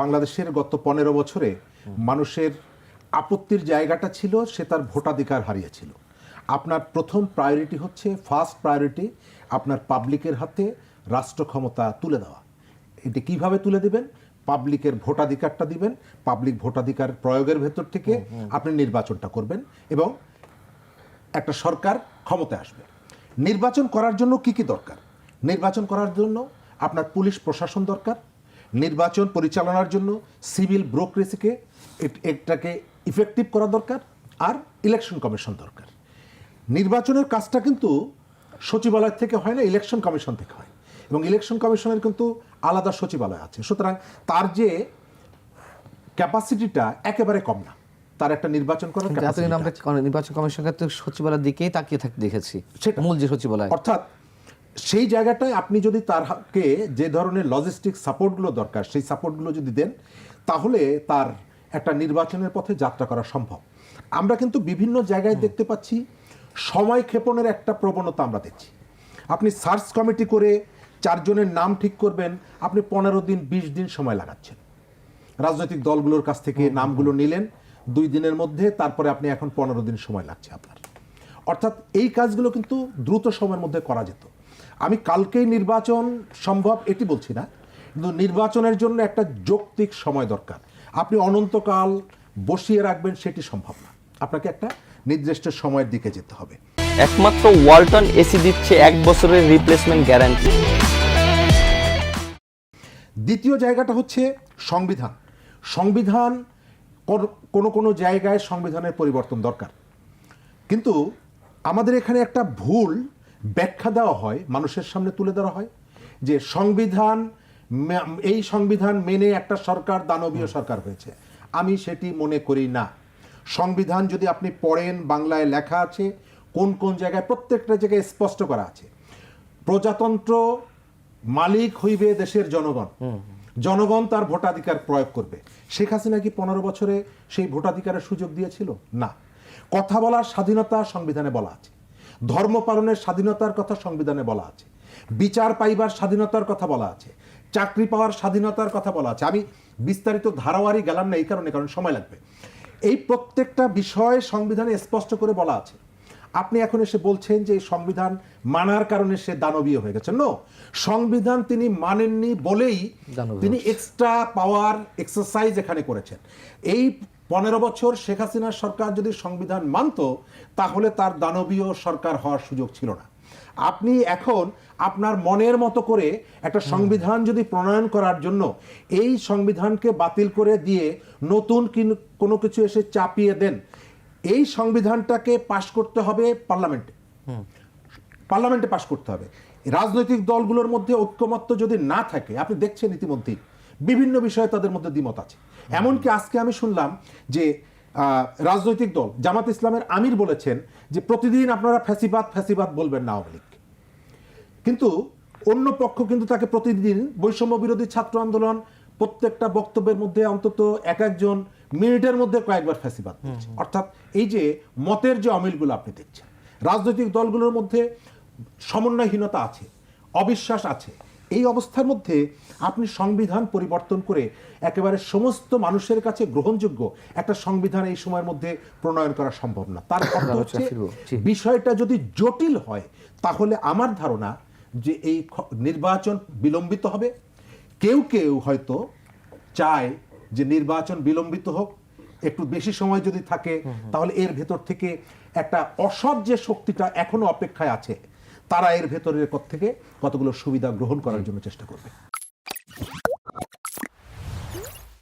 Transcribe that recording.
বাংলাদেশের গত পনেরো বছরে মানুষের আপত্তির জায়গাটা ছিল সে তার ভোটাধিকার হারিয়েছিল। আপনার প্রথম প্রায়োরিটি হচ্ছে ফার্স্ট প্রায়োরিটি আপনার পাবলিকের হাতে রাষ্ট্র ক্ষমতা তুলে দেওয়া। এটি কীভাবে তুলে দিবেন? পাবলিকের ভোটাধিকারটা দিবেন পাবলিক ভোটাধিকার প্রয়োগের ভেতর থেকে আপনি নির্বাচনটা করবেন এবং একটা সরকার ক্ষমতায় আসবে। নির্বাচন করার জন্য কি কি দরকার? নির্বাচন করার জন্য আপনার পুলিশ প্রশাসন দরকার নির্বাচন পরিচালনার জন্য সিভিল ব্রোক্রেসিকে এটাকে ইফেক্টিভ করা দরকার আর ইলেকশন কমিশন দরকার। নির্বাচনের কাজটা কিন্তু সচিবালয় থেকে হয় না ইলেকশন কমিশন থেকে হয়। এবং ইলেকশন কমিশনের কিন্তু আলাদা সচিবালয় আছে। সুতরাং তার যে ক্যাপাসিটিটা একেবারে কম না। তার একটা নির্বাচন করার আমরা নির্বাচন কমিশনকে তো সচিবালয়ের দিকেই তাকিয়ে থাকতে দেখেছি সেটা। মূল যে সচিবালয়। অর্থাৎ সেই জায়গাটায় আপনি যদি তারকে যে ধরনের লজিস্টিক সাপোর্টগুলো দরকার সেই সাপোর্টগুলো যদি দেন তাহলে তার একটা নির্বাচনের পথে যাত্রা করা সম্ভব। আমরা কিন্তু বিভিন্ন জায়গায় দেখতে পাচ্ছি সময় ক্ষেপণের একটা প্রবণতা আমরা দেখছি। আপনি সার্চ কমিটি করে চারজনের নাম ঠিক করবেন আপনি পনেরো দিন বিশ দিন সময় লাগাচ্ছেন। রাজনৈতিক দলগুলোর কাছ থেকে নামগুলো নিলেন দুই দিনের মধ্যে তারপরে আপনি এখন পনেরো দিন সময় লাগছে আপনার। অর্থাৎ এই কাজগুলো কিন্তু দ্রুত সময়ের মধ্যে করা যেত। আমি কালকেই নির্বাচন সম্ভব এটি বলছি না কিন্তু নির্বাচনের জন্য একটা যৌক্তিক সময় দরকার। আপনি অনন্তকাল বসিয়ে রাখবেন সেটি সম্ভব না। আপনাকে একটা নির্দিষ্ট সময়ের দিকে যেতে হবে। একমাত্র ওয়ালটন এসি দিচ্ছে এক বছরের রিপ্লেসমেন্ট গ্যারান্টি দ্বিতীয় জায়গাটা হচ্ছে সংবিধান। সংবিধান কোনো কোনো জায়গায় সংবিধানের পরিবর্তন দরকার। কিন্তু আমাদের এখানে একটা ভুল ব্যাখ্যা দেওয়া হয় মানুষের সামনে তুলে ধরা হয় যে সংবিধান এই সংবিধান মেনে একটা সরকার দানবীয় সরকার হয়েছে। আমি সেটি মনে করি না। সংবিধান যদি আপনি পড়েন বাংলায় লেখা আছে কোন কোন জায়গায় প্রত্যেকটা জায়গায় স্পষ্ট করা আছে। প্রজাতন্ত্র মালিক হইবে দেশের জনগণ। জনগণ তার ভোটাধিকার প্রয়োগ করবে। শেখ হাসিনা কি পনেরো বছরে সেই ভোটাধিকারের সুযোগ দিয়েছিল? না। কথা বলার স্বাধীনতা সংবিধানে বলা আছে। ধর্ম পালনের স্বাধীনতার কথা সংবিধানে বলা আছে। বিচার পাইবার স্বাধীনতার কথা বলা আছে। চাকরি পাওয়ার স্বাধীনতার কথা বলা আছে। আমি বিস্তারিত ধারাবাড়ি গেলাম না এই কারণে কারণ সময় লাগবে। এই প্রত্যেকটা বিষয় সংবিধানে স্পষ্ট করে বলা আছে। আপনি এখন এসে বলছেন যে সংবিধান মানার কারণে সে দানবীয় হয়ে গেছে নো সংবিধান তিনি মানেননি বলেই তিনি এক্সট্রা পাওয়ার এক্সারসাইজ এখানে করেছেন। এই পনেরো বছর শেখ হাসিনার সরকার যদি সংবিধান মানত তাহলে তার দানবীয় সরকার হওয়ার সুযোগ ছিল না। আপনি এখন আপনার মনের মতো করে একটা সংবিধান যদি প্রণয়ন করার জন্য এই সংবিধানকে বাতিল করে দিয়ে নতুন কিন- কোনো কিছু এসে চাপিয়ে দেন এই সংবিধানটাকে পাশ করতে হবে পার্লামেন্টে। পার্লামেন্টে পাশ করতে হবে। রাজনৈতিক দলগুলোর মধ্যে ঐক্যমত্য যদি না থাকে আপনি দেখছেন ইতিমধ্যেই বিভিন্ন বিষয়ে তাদের মধ্যে দ্বিমত আছে। এমনকি আজকে আমি শুনলাম যে রাজনৈতিক দল জামাত ইসলামের আমির বলেছেন যে প্রতিদিন আপনারা ফ্যাসিবাদ ফ্যাসিবাদ বলবেন না আওয়ামী লীগকে কিন্তু অন্য পক্ষ কিন্তু তাকে প্রতিদিন বৈষম্য বিরোধী ছাত্র আন্দোলন প্রত্যেকটা বক্তব্যের মধ্যে অন্তত এক একজন মিনিটের মধ্যে কয়েকবার ফ্যাসিবাদ অর্থাৎ এই যে মতের যে অমিলগুলো আপনি দেখছেন রাজনৈতিক দলগুলোর মধ্যে সমন্বয়হীনতা আছে অবিশ্বাস আছে এই অবস্থার মধ্যে আপনি সংবিধান পরিবর্তন করে একেবারে সমস্ত মানুষের কাছে গ্রহণযোগ্য একটা সংবিধান এই সময়ের মধ্যে প্রণয়ন করা সম্ভব না। তার অর্থ হচ্ছে বিষয়টা যদি জটিল হয় তাহলে আমার ধারণা যে এই নির্বাচন বিলম্বিত হবে। কেউ কেউ হয়তো চায় যে নির্বাচন বিলম্বিত হোক। একটু বেশি সময় যদি থাকে তাহলে এর ভেতর থেকে একটা অসৎ যে শক্তিটা এখনও অপেক্ষায় আছে তারা এর ভেতরের থেকে কতগুলো সুবিধা গ্রহণ করার জন্য চেষ্টা করবে।